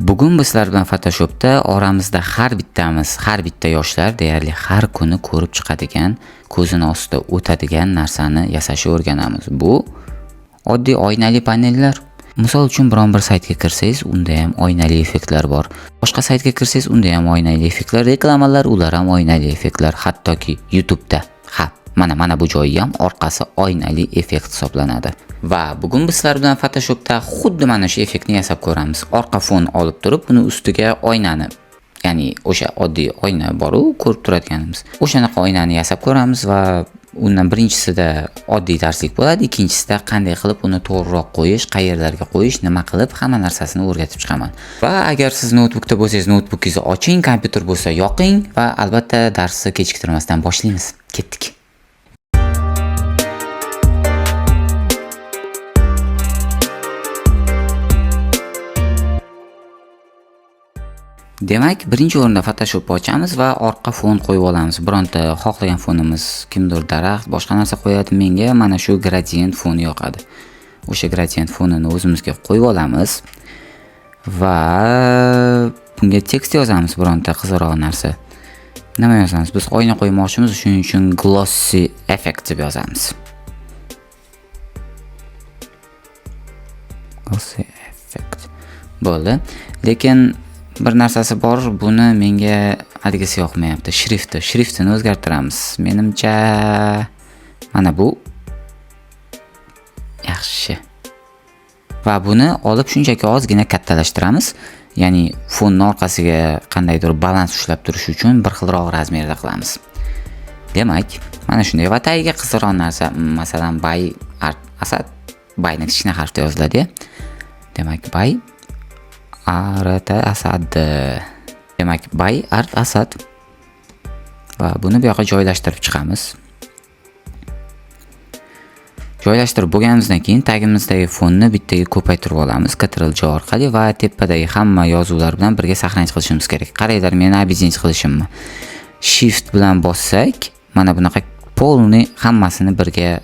Bugun bizlar bilan Photoshopda oramizda har bittamiz, har bitta yoshlar deyarli har kuni ko'rib chiqadigan, ko'zini ostida o'tadigan narsani yasashni o'rganamiz. Bu oddiy oynali panellar. Misol uchun biron bir saytga kirsangiz, unda ham oynali effektlar bor. Boshqa saytga kirsangiz, unda ham oynali effektlar, reklamalar, ular ham oynali effektlar, hattoki YouTube'da. Ha, mana mana bu joyi ham orqasi oynali effekt hisoblanadi. Va bugun biz sizlar bilan Photoshopda xuddi mana shu effektni yasab ko'ramiz. Orqa fon olib turib, uni ustiga oynani ya'ni o'sha oddiy oyna boru ko'rib turadiganimiz. O'shanaqa oynani yasab ko'ramiz va undan birinchisida oddiy darslik bo'ladi, ikkinchisida qanday qilib uni to'g'riroq qo'yish, qayerlarga qo'yish, nima qilib hamma narsasini o'rgatib chiqaman. Va agar siz noutbukda bo'lsangiz, noutbukingizni oching, kompyuter bo'lsa yoqing va albatta darsni kechiktirmasdan boshlaymiz. Ketdik. Demak, birinchi o'rinda Photoshop ochamiz va orqa fon qo'yib olamiz. Bironta xohlagan fonimiz, kimdir daraxt, boshqa narsa qo'yadi. Menga mana shu gradient foni yoqadi. O'sha gradient fonini o'zimizga qo'yib olamiz va bunga tekst yozamiz bironta qiziqroq narsa. Nima yozamiz? Biz oyna qo'ymoqchimiz, shuning uchun glossy effect deb yozamiz. Glossy effect. Bo'ldi. Lekin bir narsasi bor, buni menga haligisi yoqmayapti. Shrifti, shriftini o'zgartiramiz. Menimcha mana bu yaxshi. Va buni olib shunchaki ozgina kattalashtiramiz. Ya'ni fonning orqasiga qandaydir balans ushlab turish uchun bir xilroq razmerda qilamiz. Demak, mana shunday va tagiga qiziqroq narsa, masalan, bay asad bayni kichkina harfda yoziladi. Demak, bay Arata Asad. E, demak, Bay Art Asad. Va buni bu yoqqa joylashtirib chiqamiz. Joylashtirib bo'lganimizdan keyin tagimizdagi fonni bittaga ko'paytirib olamiz Ctrl J orqali va tepadagi hamma yozuvlar bilan birga saqlanch qilishimiz kerak. Qaranglar, meni объединить qilishimni. Shift bilan bossak, mana bunaqa polni hammasini birga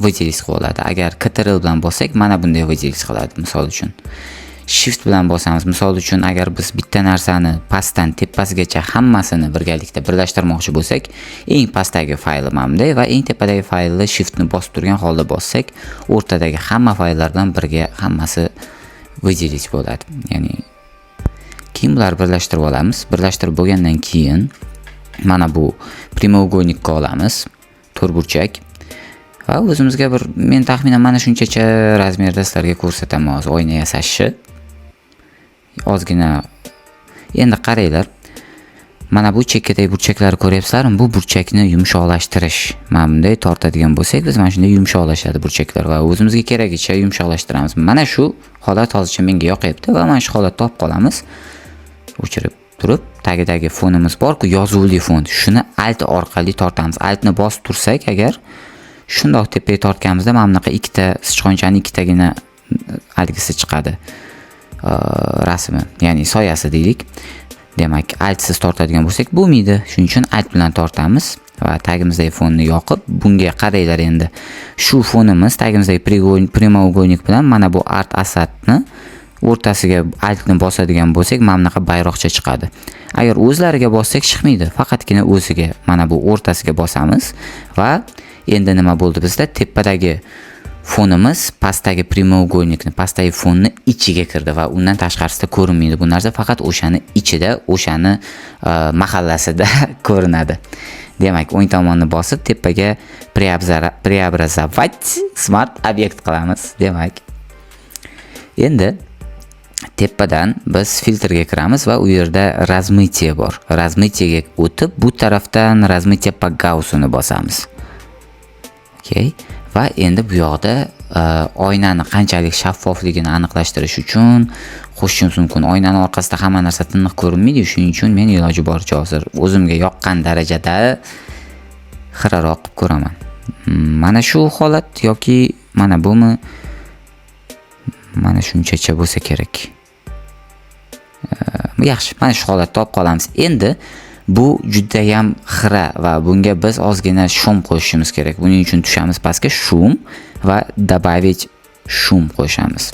выделить qilib oladi. Agar Ctrl bilan bossak, mana bunday выделить qiladi, misol uchun. Shift bilan bosamiz. Misol uchun agar biz bitta narsani pastdan tepasigacha hammasini birgalikda birlashtirmoqchi bo'lsak, eng pastdagi fayli mana va eng tepadagi faylni shiftni bosib turgan holda bossak, o'rtadagi hamma fayllardan birga hammasi выделить bo'ladi. Ya'ni keyin bularni birlashtirib olamiz. Birlashtirib bo'lgandan keyin mana bu прямоугольникка olamiz. To'rtburchak va o'zimizga bir men taxminan mana shunchacha razmerda sizlarga ko'rsataman hozir oyna yasashni ozgina. Endi qaranglar mana bu chekkadagi burchaklarni ko'ryapsizlarmi? Bu burchakni yumshoqlashtirish mana bunday tortadigan bo'lsak biz mana shunday yumshoqlashadi burchaklar va o'zimizga keragicha yumshoqlashtiramiz. Mana shu holat hozircha menga yoqyapti va mana shu holatda olib qolamiz. O'chirib turib tagidagi fonimiz borku yozuvli fon shuni alt orqali tortamiz. Altni bosib tursak agar shundoq tepaga tortganimizda mana bunaqa ikkita sichqonchani ikkitagina e, haligisi chiqadi. Rasmi ya'ni soyasi deylik demak altsiz tortadigan bo'lsak bo'lmaydi shuning uchun alt bilan tortamiz va tagimizdagi fonni yoqib bunga qaranglar endi shu fonimiz tagimizdagi прямоугольник bilan mana bu art asadni o'rtasiga altni bosadigan bo'lsak mana bunaqa bayroqcha chiqadi agar o'zlariga bossak chiqmaydi. Faqatgina o'ziga mana bu o'rtasiga bosamiz va endi nima bo'ldi bizda tepadagi fonimiz pastdagi prямоугольникni pastdagi fonni ichiga kirdi va undan tashqarisida ko'rinmaydi. Bu narsa faqat o'shani ichida o'shani e, mahallasida ko'rinadi. Demak o'ng tomonni bosib tepaga преобразовать smart obyekt qilamiz. Demak endi tepadan biz filtrga kiramiz va u yerda razmitiye bor. Razmitiyega o'tib bu tarafdan razmitiye по gaussuni bosamiz. Okay va endi bu yoqda e, oynani qanchalik shaffofligini aniqlashtirish uchun qo'shishimiz mumkin oynani orqasida hamma narsa tiniq ko'rinmaydi shuning uchun men iloji boricha hozir o'zimga yoqqan darajada xiraroq qilib ko'raman. Mana shu holat yoki mana bumi mana shunchacha bo'lsa kerak. E, yaxshi mana shu holatda olib qolamiz. Endi Bu judayam xira va bunga biz ozgina shum qo'shishimiz kerak. Buning uchun tushamiz pastga shum va добавить shum qo'shamiz.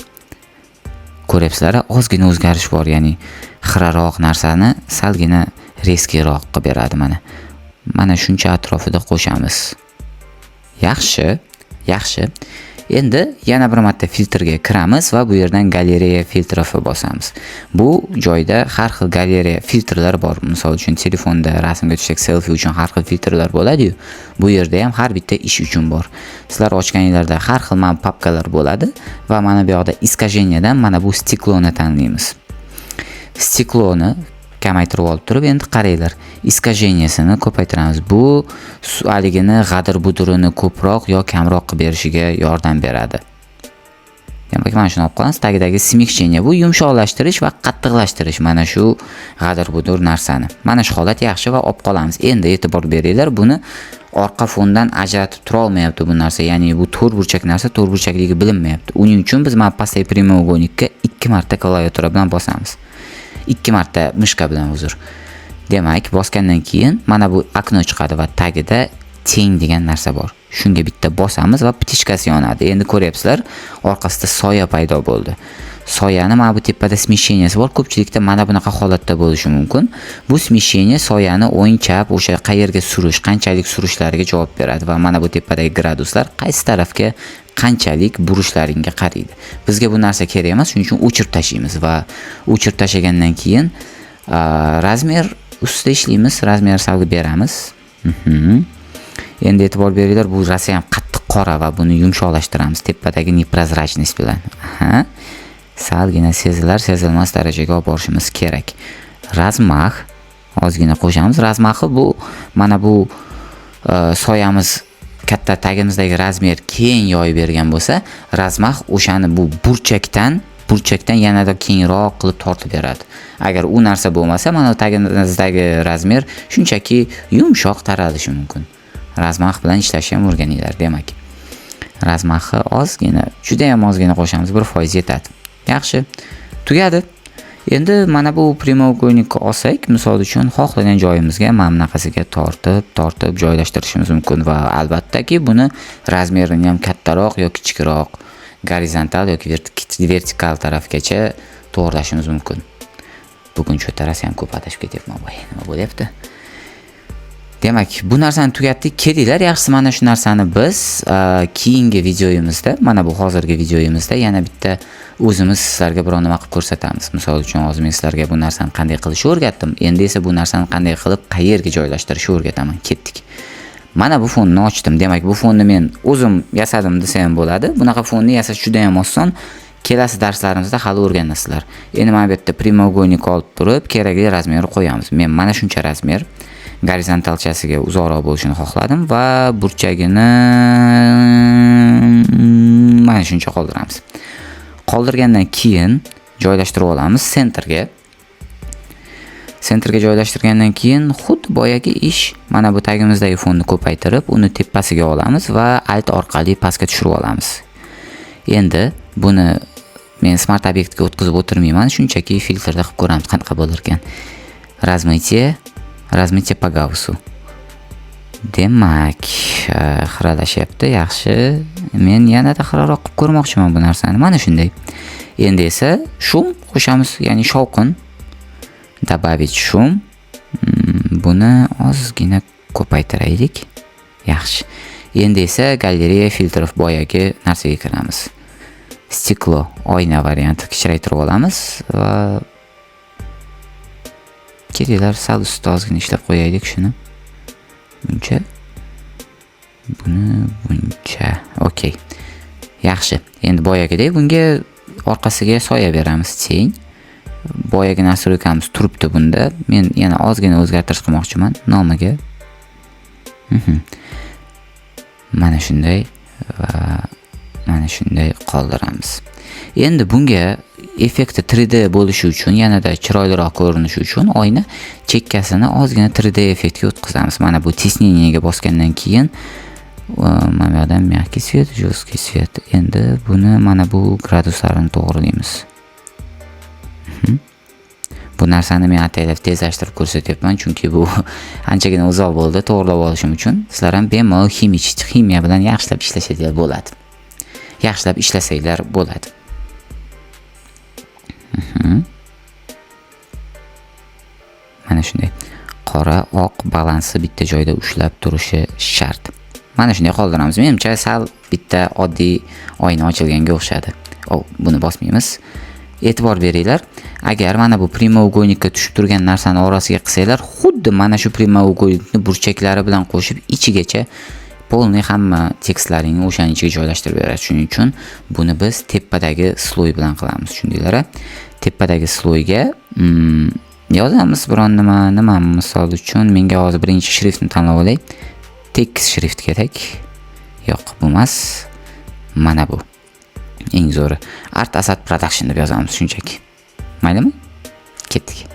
ko'ryapsizlar ozgina o'zgarish bor ya'ni xiraroq narsani salgina reskiroq qilib beradi mana mana shuncha atrofida qo'shamiz yaxshi yaxshi endi yana bir marta filtrga kiramiz va bu yerdan galereya filtrofi bosamiz. Bu joyda har xil galereya filtrlar bor. Misol uchun telefonda rasmga tushsak selfi uchun har xil filtrlar bo'ladiyu bu yerda ham har bitta ish uchun bor. Sizlar ochganinglarda har xil mana papkalar bo'ladi va mana bu yoqda iskajeniyadan mana bu stikloni tanlaymiz. Stikloni kamaytirib olib turib endi qaranglar искажениясini ko'paytiramiz. Bu haligini g'adir budurini ko'proq yo kamroq qilib berishiga yordam beradi. Demak mana shuni olib qolamiz. Tagidagi смягчение bu yumshoqlashtirish va qattiqlashtirish mana shu g'adir budur narsani. Mana shu holat yaxshi va olib qolamiz. Endi e'tibor beringlar buni orqa fondan ajratib turolmayapti bu narsa. Ya'ni bu to'rt burchak narsa to'rt burchakligi bilinmayapti. Uning uchun biz mana pastdagi прямоугольникka ikki marta klaviatura bilan bosamiz. Ikki marta mushka bilan uzr. Demak bosgandan keyin mana bu okno chiqadi va tagida teng degan narsa bor. Shunga bitta bosamiz va ptichkasi yonadi. Endi ko'ryapsizlar orqasida soya paydo bo'ldi. Soyani mana bu tepada smesheniyasi bor. Ko'pchilikda mana bunaqa holatda bo'lishi mumkin. Bu smesheniya soyani o'ng chap o'sha qayerga surish qanchalik surishlariga javob beradi va mana bu tepadagi graduslar qaysi tarafga qanchalik burishlaringga qaraydi. Bizga bu narsa kerak emas shuning uchun o'chirib tashlaymiz va o'chirib tashlagandan keyin razmer ustida ishlaymiz razmer solib beramiz. Mhm. endi e'tibor beringlar bu rosa ham qattiq qora va buni yumshoqlashtiramiz tepadagi непрозрачность bilan. Aha. Salgina sezilar sezilmas darajaga olib borishimiz kerak. Razmah ozgina qo'shamiz. Razmahi bu mana bu e, soyamiz katta tagimizdagi razmer keng yoyib bergan bo'lsa razmah o'shani bu burchakdan burchakdan yanada kengroq qilib tortib beradi. Agar u narsa bo'lmasa mana tagimizdagi razmer shunchaki yumshoq taralishi mumkin. Razmah bilan ishlashni ham o'rganinglar demak. Razmahi ozgina juda yam ozgina qo'shamiz bir foiz yetadi. Yaxshi. Tugadi. Endi mana bu прямоугольникni olsak misol uchun xohlagan joyimizga mana bunaqasiga tortib tortib joylashtirishimiz mumkin va albattaki buni razmerini ham kattaroq yoki kichikroq gorizontal yoki vertikal tarafgacha to'g'irlashimiz mumkin. Bugun shu tarasi ham ko'p adashib ketyapman voy nima bo'lyapti? Demak bu narsani tugatdik. Kelinglar yaxshisi mana shu narsani biz e, keyingi videoyimizda mana bu hozirgi videoyimizda yana bitta o'zimiz sizlarga biror nima qilib ko'rsatamiz. Misol uchun hozir men sizlarga bu narsani qanday qilishni o'rgatdim. Endi esa bu narsani qanday qilib qayerga joylashtirishni o'rgataman ketdik. Mana bu fonni ochdim. Demak bu fonni men o'zim yasadim desa ham bo'ladi. Bunaqa fonni yasash juda ham oson. Kelasi darslarimizda hali o'rganasizlar. Endi mana bu yerda прямоугольник olib turib kerakli razmerni qo'yamiz. Men mana shuncha razmer gorizontalchasiga uzoqroq bo'lishini xohladim va burchagini mm, mana shuncha qoldiramiz. Qoldirgandan keyin joylashtirib olamiz sentrga sentrga joylashtirgandan keyin xuddi boyagi ish mana bu tagimizdagi fonni ko'paytirib uni tepasiga olamiz va alt orqali pastga tushirib olamiz. Endi buni men smart obyektga o'tkazib o'tirmayman shunchaki filtrda qilib ko'ramiz qanaqa bo'lar ekan razmitiye по гаусу demak xiralashyapti yaxshi men yanada xiraroq qilib ko'rmoqchiman bu narsani mana shunday endi esa shum qo'shamiz ya'ni shovqin добавить shum buni ozgina ko'paytiraylik yaxshi endi esa galereya filtrov boyagi narsaga kiramiz stiklo oyna varianti kichraytirib olamiz va kelinglar sal usti ozgina ishlab qo'yaylik shuni. Buncha? Buni buncha. Okey yaxshi. Endi boyagidek bunga orqasiga soya beramiz teng. Boyagi nastroykamiz turibdi bunda. Men yana ozgina o'zgartirish qilmoqchiman nomiga. Mhm. mana shunday va mana shunday qoldiramiz. Endi bunga effekti 3D bo'lishi uchun yanada chiroyliroq ko'rinishi uchun oyna chekkasini ozgina 3D effektga o'tkazamiz. Mana bu tesneniyaga bosgandan keyin mana bu yoqdan мягкий свет жесткий свет endi buni mana bu graduslarini to'g'rilaymiz mhm. bu narsani men ataylab tezlashtirib ko'rsatyapman chunki bu anchagina uzoq bo'ldi to'g'irlab olishim uchun. Sizlar ham bemalol ximiya bilan yaxshilab ishlasanglar bo'ladi. Yaxshilab ishlasanglar bo'ladi. Mana shunday. Qora oq balansi bitta joyda ushlab turishi shart. Mana shunday qoldiramiz. Menimcha sal bitta oddiy oyna ochilganga o'xshadi. O buni bosmaymiz. E'tibor beringlar. Agar mana bu prямоугольникка tushib turgan narsani orasiga qilsanglar xuddi mana shu prямоугольникni burchaklari bilan qo'shib ichigacha полный hamma tekstlaringni o'shani ichiga joylashtirib beradi. Shuning uchun buni biz tepadagi sloy bilan qilamiz tushundinglar tepadagi sloyga mm, yozamiz. Biron nima nima misol uchun menga hozir birinchi shriftni tanlab olay. Tekis shrift kerak. Yo'q bu emas. Mana bu. Eng zo'ri. Art asad production deb yozamiz shunchaki. Maylimi? Ketdik.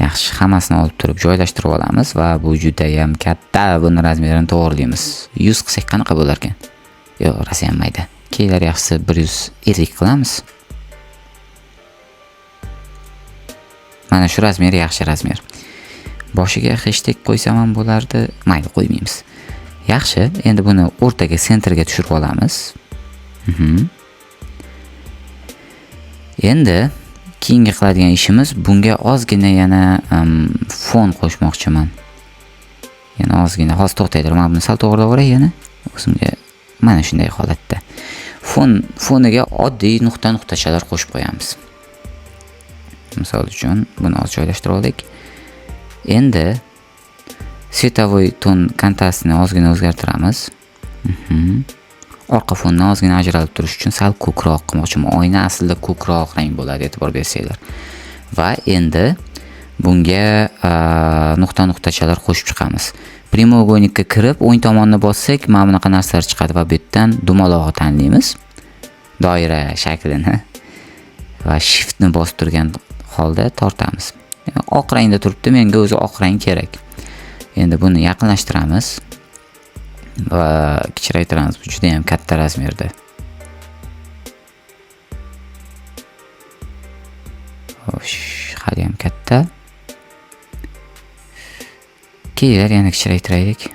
Yaxshi hammasini olib turib joylashtirib olamiz va bu judayam katta buni razmerini to'g'rilaymiz yuz qilsak qanaqa bo'larkan? Yo'q rosayam mayda. Kelar yaxshisi bir yuz ellik qilamiz. Mana shu razmer yaxshi razmer. Boshiga hashtag qo'ysam ham bo'lardi mayli qo'ymaymiz. Yaxshi endi buni o'rtaga sentrga tushirib olamiz. Mhm. endi keyingi qiladigan ishimiz bunga ozgina yana um, fon qo'shmoqchiman. Yana ozgina hozir to'xtaydir man buni sal to'g'irlab yuboray yana o'zimga mana shunday holatda. Fon foniga oddiy nuqta nuqtachalar qo'shib qo'yamiz. Misol uchun buni hozir joylashtirib oldik. Endi svetовой ton kontrastini ozgina o'zgartiramiz. Mhm. Orqa fondan ozgina ajralib turish uchun sal ko'kroq qilmoqchiman oyna aslida ko'kroq rang bo'ladi e'tibor bersanglar. Va endi bunga nuqta nuqtachalar qo'shib chiqamiz. Prямоугольникка kirib o'ng tomonni bossak mana bunaqa narsalar chiqadi va bu yerdan dumalog'i tanlaymiz. Doira shaklini va shiftni bosib turgan holda tortamiz. Oq rangda turibdi menga o'zi oq rang kerak. Endi buni yaqinlashtiramiz va kichraytiramiz. Bu judayam katta razmerda. Xo'sh haliyam katta. Keyinlar yana kichraytiraylik.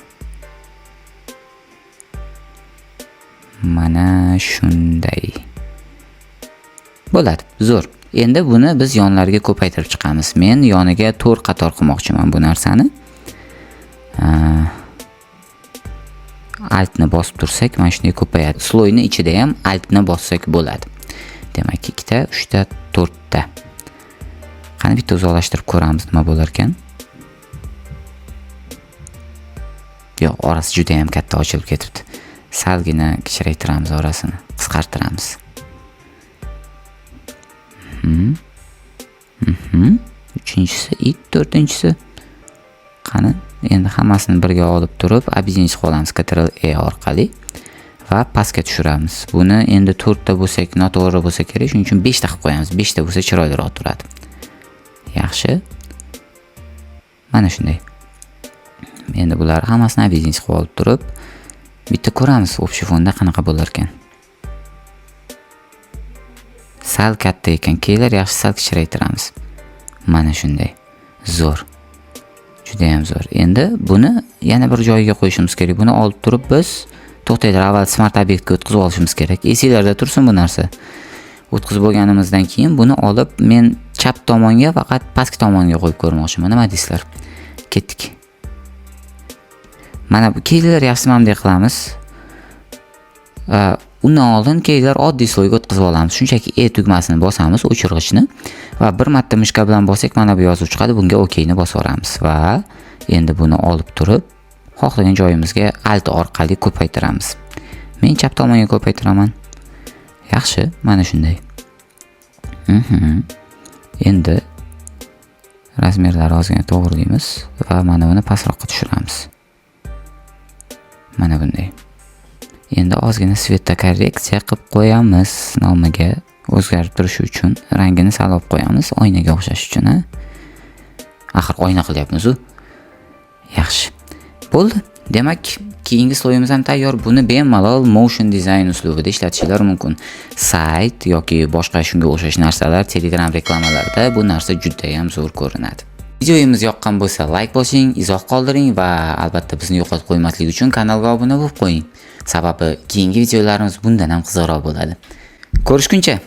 Mana shunday. Bo'ladi zo'r. Endi buni biz yonlariga ko'paytirib chiqamiz. Men yoniga to'rt qator qilmoqchiman bu narsani. Altni bosib tursak mana shunday ko'payadi. Sloyni ichida ham altni bossak bo'ladi. Demak ikkita uchta to'rtta. Qani bitta uzoqlashtirib ko'ramiz nima bo'lar ekan yo'q orasi juda yam katta ochilib ketibdi. Salgina kichraytiramiz orasini qisqartiramiz. Mhm. Mhm. uchinchisi it to'rtinchisi. Qani? Endi hammasini birga olib turib объединить qilib olamiz ctrl e orqali va pastga tushiramiz. Buni endi to'rtta bo'lsak noto'g'ri bo'lsa kerak shuning uchun beshta qilib qo'yamiz. Beshta bo'lsa chiroyliroq turadi. Yaxshi. Mana shunday. Endi bular hammasini объединить qilib olib turib bitta ko'ramiz общий fonda qanaqa bo'larkan. Sal katta ekan keyinlar yaxshi sal kichraytiramiz. Mana shunday. Zo'r. Judayam zo'r. Endi buni yana bir joyiga qo'yishimiz kerak. Buni olib turib biz to'xtanglar avval smart obyektga o'tkazib olishimiz kerak. Esinglarda tursin bu narsa. O'tkazib bo'lganimizdan keyin buni olib men chap tomonga faqat pastki tomonga qo'yib ko'rmoqchiman. Nima deysizlar? Ketdik. Mana bu keylar yaxshimi bunday qilamiz. Undan oldin keylar oddiy sloyga o'tkazib olamiz. Shunchaki e tugmasini bosamiz o'chirg'ichni. Va bir marta mishka bilan bossak mana bu yozuv chiqadi. Bunga okni bosib yuboramiz va endi buni olib turib xohlagan joyimizga alt orqali ko'paytiramiz. Men chap tomonga ko'paytiraman. Yaxshi mana shunday. Mhm. endi razmerlari ozgina to'g'irlaymiz va mana buni pastroqqa tushiramiz. Mana bunday. Endi ozgina svetda korreksiya qilib qo'yamiz. Nomiga o'zgarib turishi uchun rangini sal olib qo'yamiz oynaga o'xshash uchun a axir oyna qilyapmiz-u yaxshi. Bo'ldi. Demak keyingi sloyimiz ham tayyor. Buni bemalol motion design uslubida ishlatishinglar mumkin. Sayt yoki boshqa shunga o'xshash narsalar telegram reklamalarida bu narsa juda ham zo'r ko'rinadi. Videomiz yoqqan bo'lsa like bosing izoh qoldiring va albatta bizni yo'qotib qo'ymaslik uchun kanalga obuna bo'lib qo'ying. Sababi keyingi videolarimiz bundan ham qiziqroq bo'ladi. Ko'rishguncha!